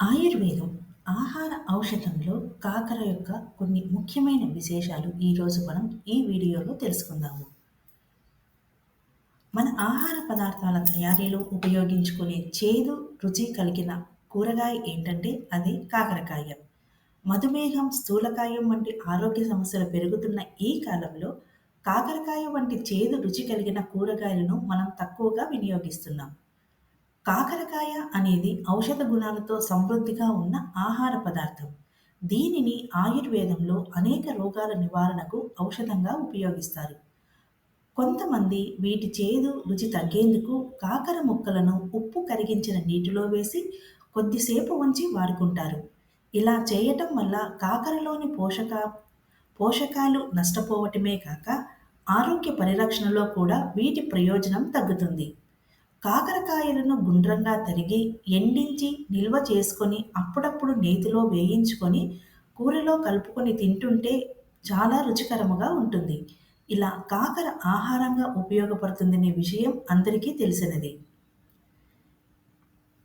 ఆయుర్వేదం ఆహార ఔషధంలో కాకర యొక్క కొన్ని ముఖ్యమైన విశేషాలు ఈరోజు మనం ఈ వీడియోలో తెలుసుకుందాము. మన ఆహార పదార్థాల తయారీలో ఉపయోగించుకునే చేదు రుచి కలిగిన కూరగాయ ఏంటంటే అది కాకరకాయ. మధుమేహం స్థూలకాయం వంటి ఆరోగ్య సమస్యలు పెరుగుతున్న ఈ కాలంలో కాకరకాయ వంటి చేదు రుచి కలిగిన కూరగాయలను మనం తక్కువగా వినియోగిస్తున్నాం. కాకరకాయ అనేది ఔషధ గుణాలతో సమృద్ధిగా ఉన్న ఆహార పదార్థం. దీనిని ఆయుర్వేదంలో అనేక రోగాల నివారణకు ఔషధంగా ఉపయోగిస్తారు. కొంతమంది వీటి చేదు రుచి తగ్గేందుకు కాకర ముక్కలను ఉప్పు కరిగించిన నీటిలో వేసి కొద్దిసేపు ఉంచి వాడుకుంటారు. ఇలా చేయటం వల్ల కాకరలోని పోషక పోషకాలు నష్టపోవటమే కాక ఆరోగ్య పరిరక్షణలో కూడా వీటి ప్రయోజనం తగ్గుతుంది. కాకరకాయలను గుండ్రంగా తరిగి ఎండించి నిల్వ చేసుకొని అప్పుడప్పుడు నేతిలో వేయించుకొని కూరలో కలుపుకొని తింటుంటే చాలా రుచికరముగా ఉంటుంది. ఇలా కాకర ఆహారంగా ఉపయోగపడుతుందనే విషయం అందరికీ తెలిసినది.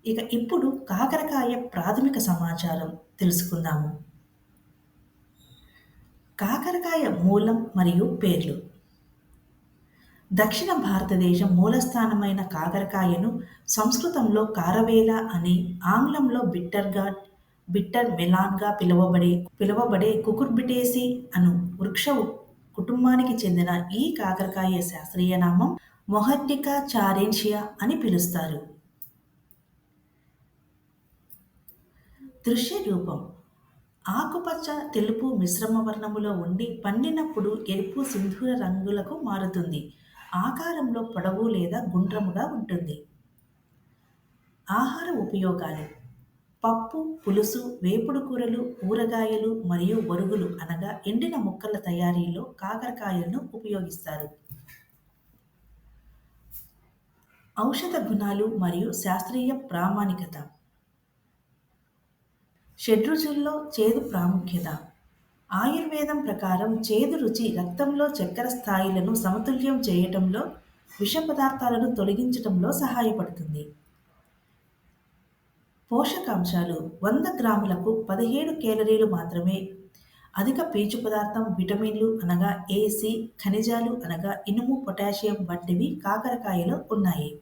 ఇక ఇప్పుడు కాకరకాయ ప్రాథమిక సమాచారం తెలుసుకుందాము. కాకరకాయ మూలం మరియు పేర్లు. దక్షిణ భారతదేశం మూలస్థానమైన కాకరకాయను సంస్కృతంలో కారవేల అని ఆంగ్లంలో బిట్టర్గా బిట్టర్ మెలాన్గా పిలువబడే పిలువబడే కుకుర్బిటేసి అను వృక్ష కుటుంబానికి చెందిన ఈ కాకరకాయ శాస్త్రీయ నామం మొహర్టికా చారెన్షియా అని పిలుస్తారు. దృశ్య రూపం. ఆకుపచ్చ తెలుపు మిశ్రమ వర్ణములో ఉండి పండినప్పుడు ఎరుపు సింధూర రంగులకు మారుతుంది. ఆకారంలో పొడవు లేదా గుండ్రముగా ఉంటుంది. ఆహార ఉపయోగాలు. పప్పు పులుసు వేపుడు కూరలు ఊరగాయలు మరియు వరుగులు అనగా ఎండిన ముక్కల తయారీలో కాకరకాయలను ఉపయోగిస్తారు. ఔషధ గుణాలు మరియు శాస్త్రీయ ప్రామాణికత. షడ్రుచుల్లో చేదు ప్రాముఖ్యత. ఆయుర్వేదం ప్రకారం చేదు రుచి రక్తంలో చక్కెర స్థాయిలను సమతుల్యం చేయటంలో విష పదార్థాలను తొలగించటంలో సహాయపడుతుంది. పోషకాంశాలు వంద గ్రాములకు పదిహేడు కేలరీలు మాత్రమే. అధిక పీచు పదార్థం విటమిన్లు అనగా ఏసి ఖనిజాలు అనగా ఇనుము పొటాషియం వంటివి కాకరకాయలో ఉన్నాయి.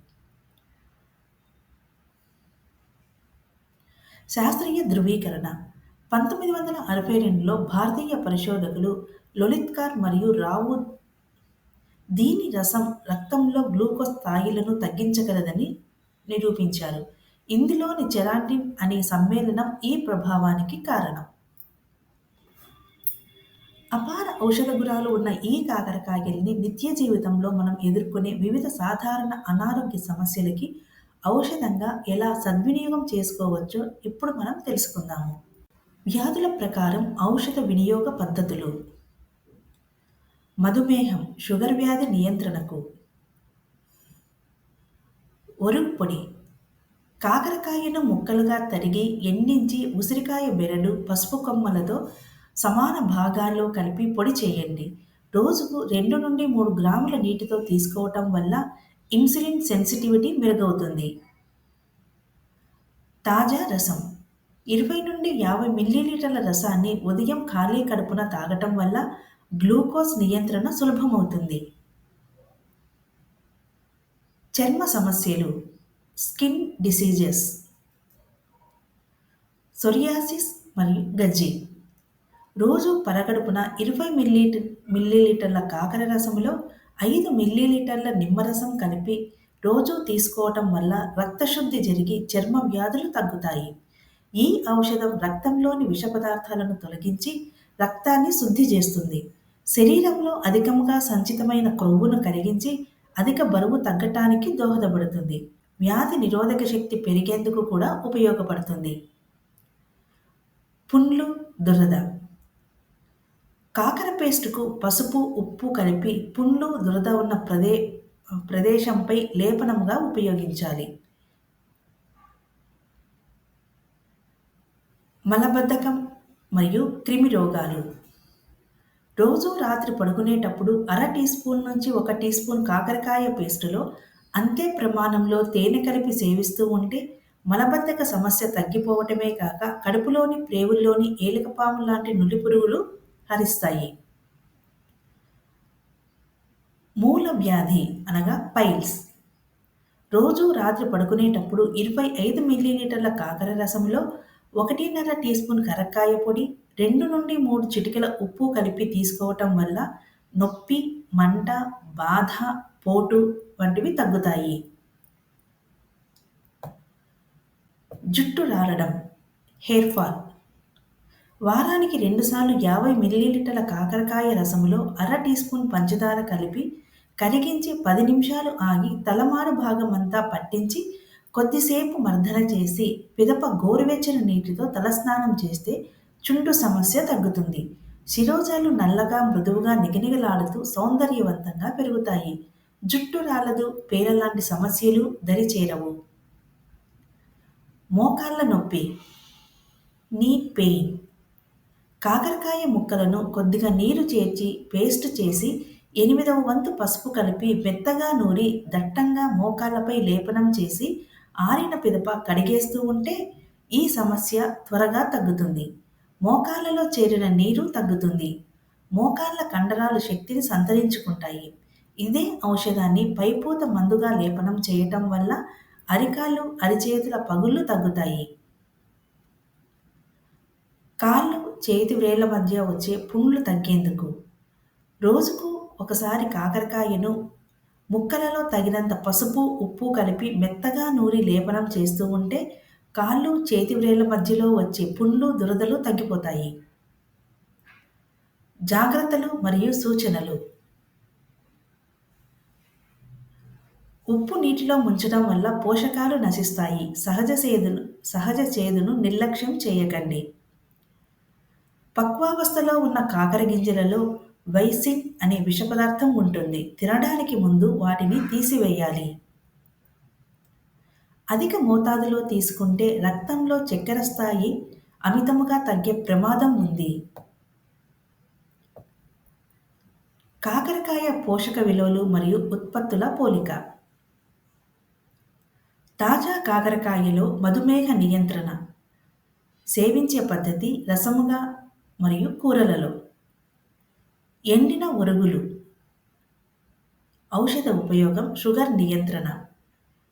శాస్త్రీయ ధృవీకరణ. పంతొమ్మిది వందల అరవై రెండులో భారతీయ పరిశోధకులు లొలిత్కార్ మరియు రావు దీని రసం రక్తంలో గ్లూకోజ్ స్థాయిలను తగ్గించగలదని నిరూపించారు. ఇందులోని చెరాటిన్ అనే సమ్మేళనం ఈ ప్రభావానికి కారణం. అపార ఔషధ గుణాలు ఉన్న ఈ కాకరకాయల్ని నిత్య జీవితంలో మనం ఎదుర్కొనే వివిధ సాధారణ అనారోగ్య సమస్యలకి ఔషధంగా ఎలా సద్వినియోగం చేసుకోవచ్చో ఇప్పుడు మనం తెలుసుకుందాము. వ్యాధుల ప్రకారం ఔషధ వినియోగ పద్ధతులు. మధుమేహం షుగర్ వ్యాధి నియంత్రణకు. పొడి. కాకరకాయను ముక్కలుగా తరిగి ఎండించి ఉసిరికాయ బెరడు పసుపు కొమ్మలతో సమాన భాగాల్లో కలిపి పొడి చేయండి. రోజుకు రెండు నుండి మూడు గ్రాముల నీటితో తీసుకోవటం వల్ల ఇన్సులిన్ సెన్సిటివిటీ మెరుగవుతుంది. తాజా రసం. ఇరవై నుండి యాభై మిల్లీలీటర్ల రసాన్ని ఉదయం ఖాళీ కడుపున తాగటం వల్ల గ్లూకోజ్ నియంత్రణ సులభమవుతుంది. చర్మ సమస్యలు స్కిన్ డిసీజెస్ సొరియాసిస్ మరియు గజ్జి. రోజు పరగడుపున ఇరవై మిల్లీలీటర్ మిల్లీలీటర్ల కాకర రసంలో ఐదు మిల్లీలీటర్ల నిమ్మరసం కలిపి రోజు తీసుకోవటం వల్ల రక్తశుద్ధి జరిగి చర్మ వ్యాధులు తగ్గుతాయి. ఈ ఔషధం రక్తంలోని విష పదార్థాలను తొలగించి రక్తాన్ని శుద్ధి చేస్తుంది. శరీరంలో అధికంగా సంచితమైన కొవ్వును కరిగించి అధిక బరువు తగ్గటానికి దోహదపడుతుంది. వ్యాధి నిరోధక శక్తి పెరిగేందుకు కూడా ఉపయోగపడుతుంది. పుండ్లు దురద. కాకర పేస్టుకు పసుపు ఉప్పు కలిపి పుండ్లు దురద ఉన్న ప్రదే ప్రదేశంపై లేపనంగా ఉపయోగించాలి. మలబద్ధకం మరియు క్రిమి రోగాలు. రోజు రాత్రి పడుకునేటప్పుడు అర టీ స్పూన్ నుంచి ఒక టీ స్పూన్ కాకరకాయ పేస్టులో అంతే ప్రమాణంలో తేనె కలిపి సేవిస్తూ ఉంటే మలబద్ధక సమస్య తగ్గిపోవటమే కాక కడుపులోని ప్రేవుల్లోని ఏలికపాము లాంటి నులి పురుగులు హరిస్తాయి. మూల వ్యాధి అనగా పైల్స్. రోజు రాత్రి పడుకునేటప్పుడు ఇరవై ఐదు మిల్లీలీటర్ల కాకర రసంలో ఒకటిన్నర టీ స్పూన్ కరక్కాయ పొడి రెండు నుండి మూడు చిటికెల ఉప్పు కలిపి తీసుకోవటం వల్ల నొప్పి మంట బాధ పోటు వంటివి తగ్గుతాయి. జుట్టు రాలడం హెయిర్ ఫాల్. వారానికి రెండుసార్లు యాభై మిల్లీలీటర్ల కాకరకాయ రసములో అర టీ స్పూన్ పంచదార కలిపి కరిగించి పది నిమిషాలు ఆగి తలమారు భాగమంతా పట్టించి కొద్దిసేపు మర్దన చేసి పిదప గోరువెచ్చని నీటితో తలస్నానం చేస్తే చుండు సమస్య తగ్గుతుంది. శిరోజాలు నల్లగా మృదువుగా నిగనిగలాడుతూ సౌందర్యవంతంగా పెరుగుతాయి. జుట్టు రాలదు పేరలాంటి సమస్యలు దరిచేరవు మోకాళ్ళ నొప్పి నీ పెయిన్. కాకరకాయ ముక్కలను కొద్దిగా నీరు చేర్చి పేస్ట్ చేసి ఎనిమిదవ వంతు పసుపు కలిపి మెత్తగా నూరి దట్టంగా మోకాళ్ళపై లేపనం చేసి ఆరిన పిదప కడిగేస్తూ ఉంటే ఈ సమస్య త్వరగా తగ్గుతుంది. మోకాళ్ళలో చేరిన నీరు తగ్గుతుంది. మోకాళ్ళ కండరాలు శక్తిని సంతరించుకుంటాయి. ఇదే ఔషధాన్ని పైపూత మందుగా లేపనం చేయటం వల్ల అరికాళ్ళు అరిచేతుల పగుళ్ళు తగ్గుతాయి. కాళ్ళు చేతి వ్రేళ్ళ మధ్య వచ్చే పుండ్లు తగ్గేందుకు. రోజుకు ఒకసారి కాకరకాయను ముక్కలలో తగినంత పసుపు ఉప్పు కలిపి మెత్తగా నూరి లేపనం చేస్తూ ఉంటే కాళ్ళు చేతి వ్రేళ్ళ మధ్యలో వచ్చే పుండ్లు దురదలు తగ్గిపోతాయి. జాగ్రత్తలు మరియు సూచనలు. ఉప్పు నీటిలో ముంచడం వల్ల పోషకాలు నశిస్తాయి. సహజ సేదును సహజ చేదును నిర్లక్ష్యం చేయకండి. పక్వావస్థలో ఉన్న కాకర గింజలలో వైసిన్ అనే విష పదార్థం ఉంటుంది. తినడానికి ముందు వాటిని తీసివేయాలి. అధిక మోతాదులో తీసుకుంటే రక్తంలో చక్కెర స్థాయి అమితముగా తగ్గే ప్రమాదం ఉంది. కాకరకాయ పోషక విలువలు మరియు ఉత్పత్తుల పోలిక. తాజా కాకరకాయలో మధుమేహ నియంత్రణ. సేవించే పద్ధతి రసముగా మరియు కూరలలో. ఎండిన ఒరుగులు ఔషధ ఉపయోగం షుగర్ నియంత్రణ.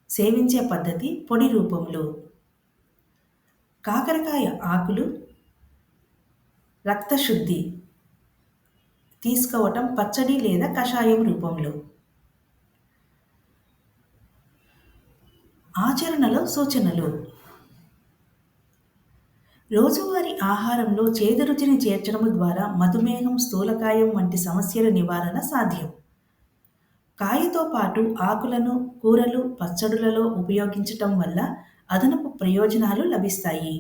సేవించే పద్ధతి పొడి రూపంలో. కాకరకాయ ఆకులు రక్తశుద్ధి. తీసుకోవటం పచ్చడి లేదా కషాయం రూపంలో. ఆచరణలో సూచనలు. రోజువారీ ఆహారంలో చేదు రుచిని చేర్చడం ద్వారా మధుమేహం స్థూలకాయం వంటి సమస్యల నివారణ సాధ్యం. కాయతో పాటు ఆకులను కూరలు పచ్చడులలో ఉపయోగించటం వల్ల అదనపు ప్రయోజనాలు లభిస్తాయి.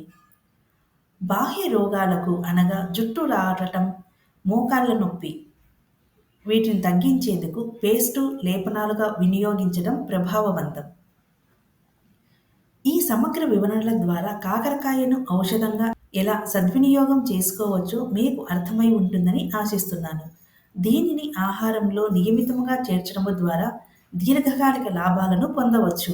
బాహ్య రోగాలకు అనగా జుట్టు రావటం మోకాళ్ళ నొప్పి వీటిని తగ్గించేందుకు పేస్టు లేపనాలుగా వినియోగించడం ప్రభావవంతం. ఈ సమగ్ర వివరణల ద్వారా కాకరకాయను ఔషధంగా ఎలా సద్వినియోగం చేసుకోవచ్చో మీకు అర్థమై ఉంటుందని ఆశిస్తున్నాను. దీనిని ఆహారంలో నియమితంగా చేర్చడం ద్వారా దీర్ఘకాలిక లాభాలను పొందవచ్చు.